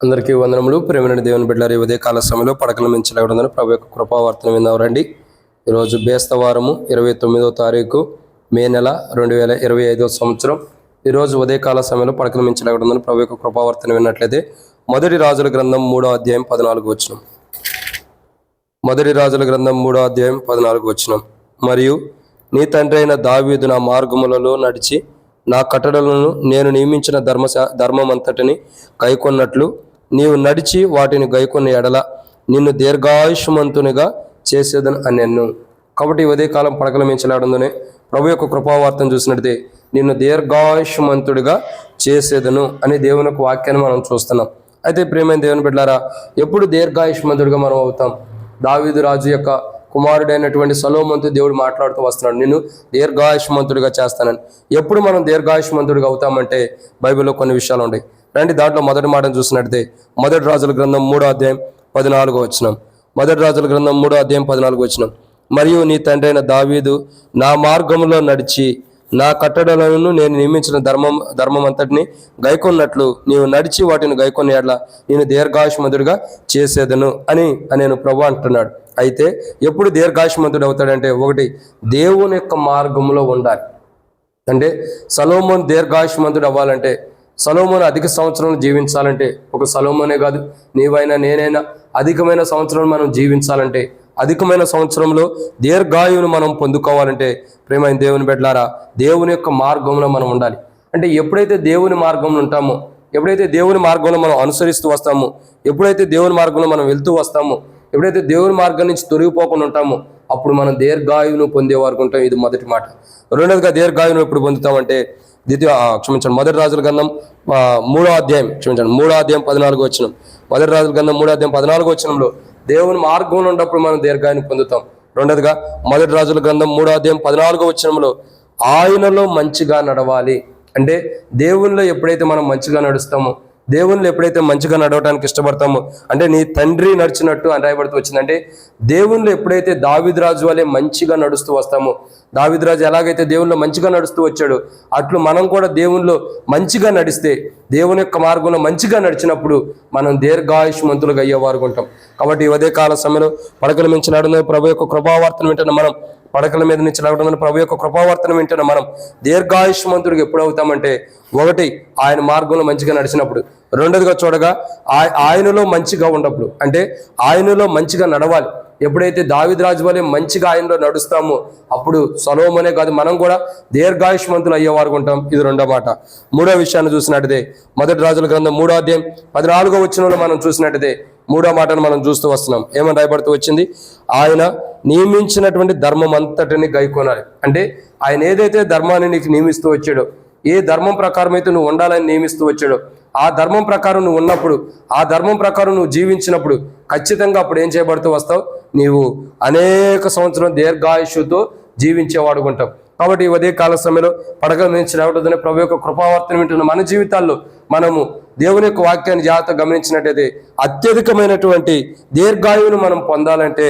అందరికీ వందనములు. ప్రేమైన దేవుని బిడ్డలారి ఉదయ కాల సమయంలో పడకల మించి లేవడం ప్రభు యొక్క కృపావర్తనం విన్నవరండి ఈరోజు బేస్తవారము ఇరవై తొమ్మిదో తారీఖు మే నెల రెండు వేల ఇరవై ఐదో సంవత్సరం. ఈరోజు ఉదయకాల సమయంలో పడకల మించి లేవడం ప్రభు యొక్క కృపావర్తనం విన్నట్లయితే మొదటి రాజుల గ్రంథం మూడో అధ్యాయం పద్నాలుగు వచ్చిన మొదటి రాజుల గ్రంథం మూడో అధ్యాయం పద్నాలుగు వచ్చిన మరియు నీ తండ్రి అయిన దావీదు నా మార్గములలో నడిచి నా కట్టడలను నేను నియమించిన ధర్మ ధర్మం అంతటిని కైకొన్నట్లు నీవు నడిచి వాటిని గైకొన్న ఎడల నిన్ను దీర్ఘాయుష్మంతునిగా చేసేదని అనెన్ను. కాబట్టి ఈ ఉదయకాలం పడకల మించలాడుందనే ప్రభు యొక్క కృపావార్తను చూసినట్టే నిన్ను దీర్ఘాయుష్మంతుడిగా చేసేదను అని దేవుని యొక్క వాక్యాన్ని మనం చూస్తున్నాం. అయితే ప్రేమైన దేవుని బిడ్డారా ఎప్పుడు దీర్ఘాయుష్మంతుడిగా మనం అవుతాం? దావీదు రాజు యొక్క కుమారుడైనటువంటి సలోమంతు దేవుడు మాట్లాడుతూ వస్తున్నాడు. నేను దీర్ఘాయుష్మంతుడిగా చేస్తానని. ఎప్పుడు మనం దీర్ఘాయుష్మంతుడిగా అవుతామంటే బైబిల్లో కొన్ని విషయాలు ఉన్నాయి రండి దాంట్లో మొదటి మాటను చూసినట్టే మొదటి రాజుల గ్రంథం మూడో అధ్యాయం పద్నాలుగో వచ్చినాం మొదటి రాజుల గ్రంథం మూడో అధ్యాయం పద్నాలుగు వచ్చినాం మరియు నీ తండ్రి అయిన దావీదు నా మార్గంలో నడిచి నా కట్టడలను నేను నియమించిన ధర్మం ధర్మం అంతటిని గైకొన్నట్లు నీవు నడిచి వాటిని గైకొన్న ఎడ్ల నేను దీర్ఘాయుష్మంతుడిగా చేసేదను అని నేను ప్రభు అంటున్నాడు. అయితే ఎప్పుడు దీర్ఘాయుష్మంతుడు అవుతాడంటే ఒకటి దేవుని యొక్క మార్గంలో ఉండాలి. అంటే సలోమోన్ దీర్ఘాయుష్మంతుడు అవ్వాలంటే సలోమోన్ అధిక సంవత్సరం జీవించాలంటే ఒక సలోమోనే కాదు నీవైనా నేనైనా అధికమైన సంవత్సరం మనం జీవించాలంటే అధికమైన సంవత్సరంలో దీర్ఘాయువును మనం పొందుకోవాలంటే ప్రేమైన దేవుని బిడ్డలారా దేవుని యొక్క మార్గంలో మనం ఉండాలి. అంటే ఎప్పుడైతే దేవుని మార్గంలో ఉంటామో ఎప్పుడైతే దేవుని మార్గంలో మనం అనుసరిస్తూ వస్తామో ఎప్పుడైతే దేవుని మార్గంలో మనం వెళ్తూ వస్తామో ఎప్పుడైతే దేవుని మార్గం నుంచి తొలగిపోకుండా ఉంటామో అప్పుడు మనం దీర్ఘాయువును పొందేవారు ఉంటాం. ఇది మొదటి మాట. రెండవదిగా దీర్ఘాయువును ఎప్పుడు పొందుతామంటే ద్వితీయ క్షమించండి మొదటి రాజుల గంధం మూడో అధ్యాయం క్షమించండి మూడో అధ్యాయం పద్నాలుగు వచ్చిన మొదటి రాజుల గంధం మూడో అధ్యాయం పద్నాలుగు వచ్చినంలో దేవుని మార్గంలో ఉన్నప్పుడు మనం దీర్ఘాయుని పొందుతాం. రెండవదిగా మొదటి రాజుల గ్రంథం మూడో అధ్యాయం పద్నాలుగో వచ్చినంలో ఆయనలో మంచిగా నడవాలి. అంటే దేవునిలో ఎప్పుడైతే మనం మంచిగా నడుస్తామో దేవుళ్ళు ఎప్పుడైతే మంచిగా నడవడానికి ఇష్టపడతామో అంటే నీ తండ్రి నడిచినట్టు అని రాయబడుతూ వచ్చిందంటే దేవుళ్ళు ఎప్పుడైతే దావిద్రాజు వలె మంచిగా నడుస్తూ వస్తామో దావిద్రాజు ఎలాగైతే దేవుళ్ళు మంచిగా నడుస్తూ వచ్చాడు అట్లు మనం కూడా దేవునిలో మంచిగా నడిస్తే దేవుని యొక్క మార్గంలో మంచిగా నడిచినప్పుడు మనం దీర్ఘాయుష్మంతులుగా అయ్యేవారు ఉంటాం. కాబట్టి ఈ కాల సమయంలో పడకలు మించి నడున ప్రభు యొక్క కృపావార్తను వింటున్న మనం పడకల మీద నుంచి లేవడం ప్రభు యొక్క కృపావర్తనం వింటున్న మనం దీర్ఘాయుష్మంతుడికి ఎప్పుడు అవుతామంటే ఒకటి ఆయన మార్గంలో మంచిగా నడిచినప్పుడు. రెండోదిగా చూడగా ఆయ- ఆయనలో మంచిగా ఉన్నప్పుడు. అంటే ఆయనలో మంచిగా నడవాలి. ఎప్పుడైతే దావిద్రాజు వలె మంచిగా ఆయనలో నడుస్తామో అప్పుడు సలోమనే కాదు మనం కూడా దీర్ఘాయుష్మంతులు అయ్యేవారు ఉంటాం. ఇది రెండో మాట. మూడో విషయాన్ని చూసినట్టుదే మొదటి రాజుల గ్రంథం మూడో అధ్యాయం పద్నాలుగో వచ్చిన మనం చూసినట్టుదే మూడో మాటను మనం చూస్తూ వస్తున్నాం. ఏమని రాయబడుతూ వచ్చింది? ఆయన నియమించినటువంటి ధర్మం అంతటిని గైకొనాలి. అంటే ఆయన ఏదైతే ధర్మాన్ని నీకు నియమిస్తూ వచ్చాడో ఏ ధర్మం ప్రకారం అయితే నువ్వు ఉండాలని నియమిస్తూ వచ్చాడో ఆ ధర్మం ప్రకారం నువ్వు ఉన్నప్పుడు ఆ ధర్మం ప్రకారం నువ్వు జీవించినప్పుడు ఖచ్చితంగా అప్పుడు ఏం చేయబడుతూ వస్తావు? నీవు అనేక సంవత్సరం దీర్ఘాయుషుతో జీవించేవాడు ఉంటావు. కాబట్టి ఈ ఉదయ కాల సమయంలో పడగల నుంచి రావడం ప్రభు యొక్క కృపావర్తన వింటున్న మన జీవితాల్లో మనము దేవుని యొక్క వాక్యాన్ని జాగ్రత్త గమనించినట్టయితే అత్యధికమైనటువంటి దీర్ఘాయువును మనం పొందాలంటే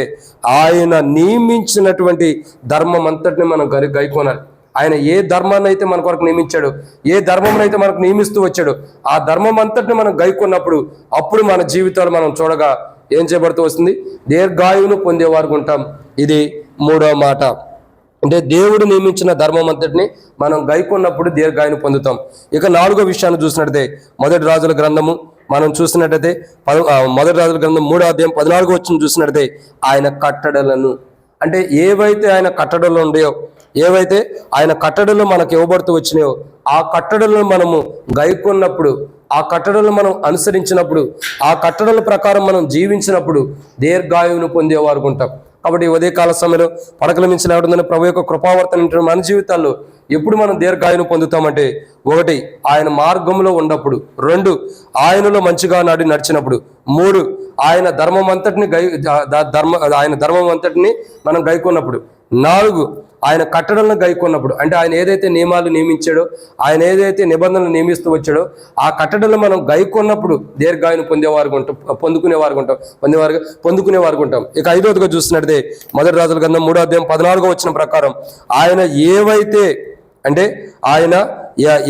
ఆయన నియమించినటువంటి ధర్మం అంతటిని మనం గరి గైకోనాలి. ఆయన ఏ ధర్మాన్ని అయితే మన కొరకు నియమించాడు ఏ ధర్మం అయితే మనకు నియమిస్తూ వచ్చాడు ఆ ధర్మం అంతటిని మనం గైకొన్నప్పుడు అప్పుడు మన జీవితాలు మనం చూడగా ఏం చేయబడుతూ వస్తుంది? దీర్ఘాయువును పొందేవారు ఉంటాం. ఇది మూడో మాట. అంటే దేవుడు నియమించిన ధర్మం అంతటిని మనం గైకొన్నప్పుడు దీర్ఘాయుని పొందుతాం. ఇక నాలుగో విషయాన్ని చూసినట్టయితే మొదటి రాజుల గ్రంథము మనం చూసినట్టయితే పద మొదటి రాజుల గ్రంథం మూడో అధ్యాయం పద్నాలుగో వచ్చిన చూసినట్టయితే ఆయన కట్టడలను అంటే ఏవైతే ఆయన కట్టడలు ఉండయో ఏవైతే ఆయన కట్టడలు మనకు ఇవ్వబడుతూ వచ్చినాయో ఆ కట్టడలను మనము గైకొన్నప్పుడు ఆ కట్టడలను మనం అనుసరించినప్పుడు ఆ కట్టడల ప్రకారం మనం జీవించినప్పుడు దీర్ఘాయువును పొందేవారు ఉంటాం. కాబట్టి ఉదయకాల సమయంలో పడకల మించి లేవడం ప్రభు యొక్క కృపావర్తన మన జీవితాల్లో ఎప్పుడు మనం దీర్ఘాయును పొందుతామంటే ఒకటి ఆయన మార్గంలో ఉన్నప్పుడు రెండు ఆయనలో మంచిగా నాడి నడిచినప్పుడు మూడు ఆయన ధర్మం అంతటిని గై ధర్మ ఆయన ధర్మం అంతటిని మనం గైకొన్నప్పుడు నాలుగు ఆయన కట్టడలను గైకొన్నప్పుడు అంటే ఆయన ఏదైతే నియమాలు నియమించాడో ఆయన ఏదైతే నిబంధనలు నియమిస్తూ వచ్చాడో ఆ కట్టడలు మనం గైకొన్నప్పుడు దీర్ఘాయును పొందేవారు ఉంటాం పొందుకునేవారు ఉంటాం పొందేవారు పొందుకునేవారు ఉంటాం. ఇక ఐదవదిగా చూసినట్టే మొదటి రాజుల గ్రంథం మూడో అధ్యాయం పద్నాలుగో వచ్చిన ప్రకారం ఆయన ఏవైతే అంటే ఆయన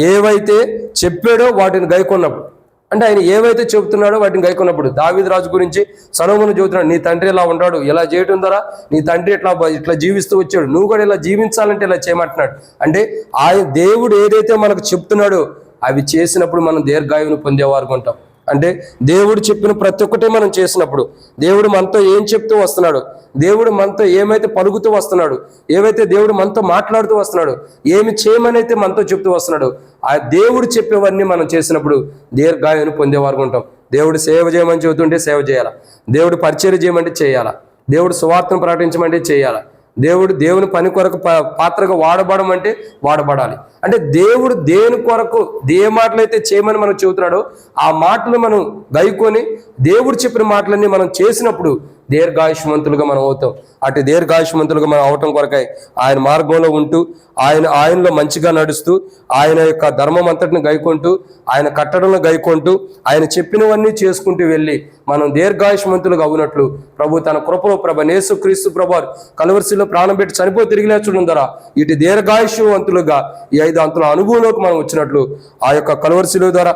ఏవైతే చెప్పాడో వాటిని గైకొన్నప్పుడు అంటే ఆయన ఏవైతే చెబుతున్నాడో వాటిని గైకొన్నప్పుడు. దావిద్ రాజు గురించి సలోమును చెబుతున్నాడు నీ తండ్రి ఇలా ఉంటాడు ఇలా చేయటం ద్వారా నీ తండ్రి ఇట్లా ఇట్లా జీవిస్తూ వచ్చాడు నువ్వు కూడా ఇలా జీవించాలంటే ఇలా చేయమంటున్నాడు. అంటే ఆయన దేవుడు ఏదైతే మనకు చెప్తున్నాడో అవి చేసినప్పుడు మనం దీర్ఘాయువును పొందేవారు ఉంటాం. అంటే దేవుడు చెప్పిన ప్రతి ఒక్కటే మనం చేసినప్పుడు దేవుడు మనతో ఏం చెప్తూ వస్తున్నాడు? దేవుడు మనతో ఏమైతే పలుకుతూ వస్తున్నాడు? ఏవైతే దేవుడు మనతో మాట్లాడుతూ వస్తున్నాడు? ఏమి చేయమనైతే మనతో చెప్తూ వస్తున్నాడు? ఆ దేవుడు చెప్పేవన్నీ మనం చేసినప్పుడు దీర్ఘాయువును పొందేవారు ఉంటాం. దేవుడు సేవ చేయమని చెబుతుంటే సేవ చేయాలా? దేవుడు పరిచయం చేయమంటే చేయాలా? దేవుడు సువార్తను ప్రకటించమంటే చేయాలా? దేవుడు దేవుని పని కొరకు ప- పాత్రగా వాడబడం అంటే వాడబడాలి. అంటే దేవుడు దేని కొరకు ఏ మాటలు అయితే చేయమని మనం చెబుతున్నాడో ఆ మాటలు మనం గైకొని దేవుడు చెప్పిన మాటలన్నీ మనం చేసినప్పుడు దీర్ఘాయుష్మంతులుగా మనం అవుతాం. అటు దీర్ఘాయుష్మంతులుగా మనం అవటం కొరకై ఆయన మార్గంలో ఉంటూ ఆయన ఆయనలో మంచిగా నడుస్తూ ఆయన యొక్క ధర్మం అంతటిని గైకొంటూ ఆయన కట్టడంలో గైకొంటూ ఆయన చెప్పినవన్నీ చేసుకుంటూ వెళ్ళి మనం దీర్ఘాయుష్మంతులుగా అవునట్లు ప్రభు తన కృపలో ప్రభ నేసు క్రీస్తు ప్రభు కలవరిశిలో ప్రాణం పెట్టి చనిపోయి తిరిగి లేచడం ద్వారా ఇటు దీర్ఘాయుష్వంతులుగా ఈ ఐదు అంతుల అనుభవంలోకి మనం వచ్చినట్లు ఆ యొక్క కలవరిశిలో ద్వారా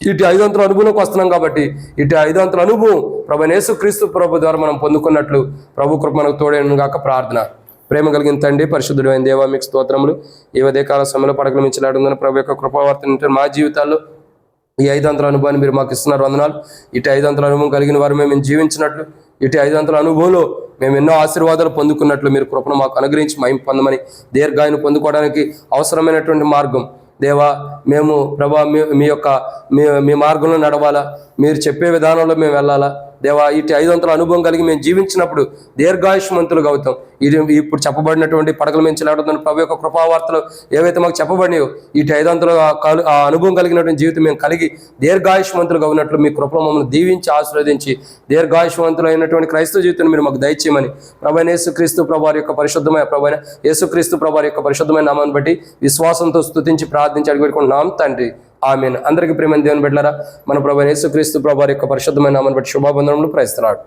ఇటు ఐదు అంతుల అనుభవంలోకి వస్తున్నాం కాబట్టి ఇటు ఐదు అనుభవం ప్రభు యేసు క్రీస్తు ప్రభు ద్వారా మనం పొందుకున్నట్లు ప్రభు కృప మనకు తోడేను గాక ప్రార్థన. ప్రేమ కలిగిన తండ్రి పరిశుద్ధుడు అయిన దేవా మీకు స్తోత్రములు. ఈ కాల సమయంలో పడకలు మించలాడుందని ప్రభు యొక్క కృపావర్తన మా జీవితాల్లో ఈ ఐదు అంతల అనుభవాన్ని మీరు మాకు ఇస్తున్నారు. వందనాలు ఇటు ఐదు అనుభవం కలిగిన వారు మేము జీవించినట్లు ఇటు ఐదు అనుభవంలో మేము ఎన్నో ఆశీర్వాదాలు పొందుకున్నట్లు మీరు కృపను మాకు అనుగ్రహించి మహిం పొందమని దీర్ఘాయను పొందుకోవడానికి అవసరమైనటువంటి మార్గం దేవా మేము ప్రభా మీ మీ యొక్క మీ మీ మార్గంలో నడవాలా. మీరు చెప్పే విధానంలో మేము వెళ్ళాలా. దేవా ఇటు ఐదు వందల అనుభవం కలిగి మేము జీవించినప్పుడు దీర్ఘాయుష్మంతులుగా అవుతాం ఇది ఇప్పుడు చెప్పబడినటువంటి పడకల మించి చెలాడుతున్న ప్రభు యొక్క కృపావార్తలు ఏవైతే మాకు చెప్పబడినాయో ఇటు ఐదు వందల ఆ ఆ అనుభవం కలిగినటువంటి జీవితం మేము కలిగి దీర్ఘాయుష్మంతులుగా ఉన్నట్లు మీ కృప మమ్మల్ని దీవించి ఆశీర్వదించి దీర్ఘాయుష్మంతులైనటువంటి క్రైస్తవ జీవితాన్ని మీరు మాకు దయచేయమని ప్రభైన యేసుక్రీస్తు ప్రభారి యొక్క పరిశుద్ధమైన ప్రభైన యేసుక్రీస్తు ప్రభారి యొక్క పరిశుద్ధమైన నామాన్ని బట్టి విశ్వాసంతో స్థుతించి ప్రార్థించి అడిగి పెట్టుకుంటున్నాం తండ్రి. ఆమెన్. అందరికీ ప్రేమ దేవుని బిడ్డలారా మన ప్రభు యేసుక్రీస్తు ప్రభావ యొక్క పరిశుద్ధమైన నామాన్ని బట్టి శుభాబంధనములు ప్రయత్నాడు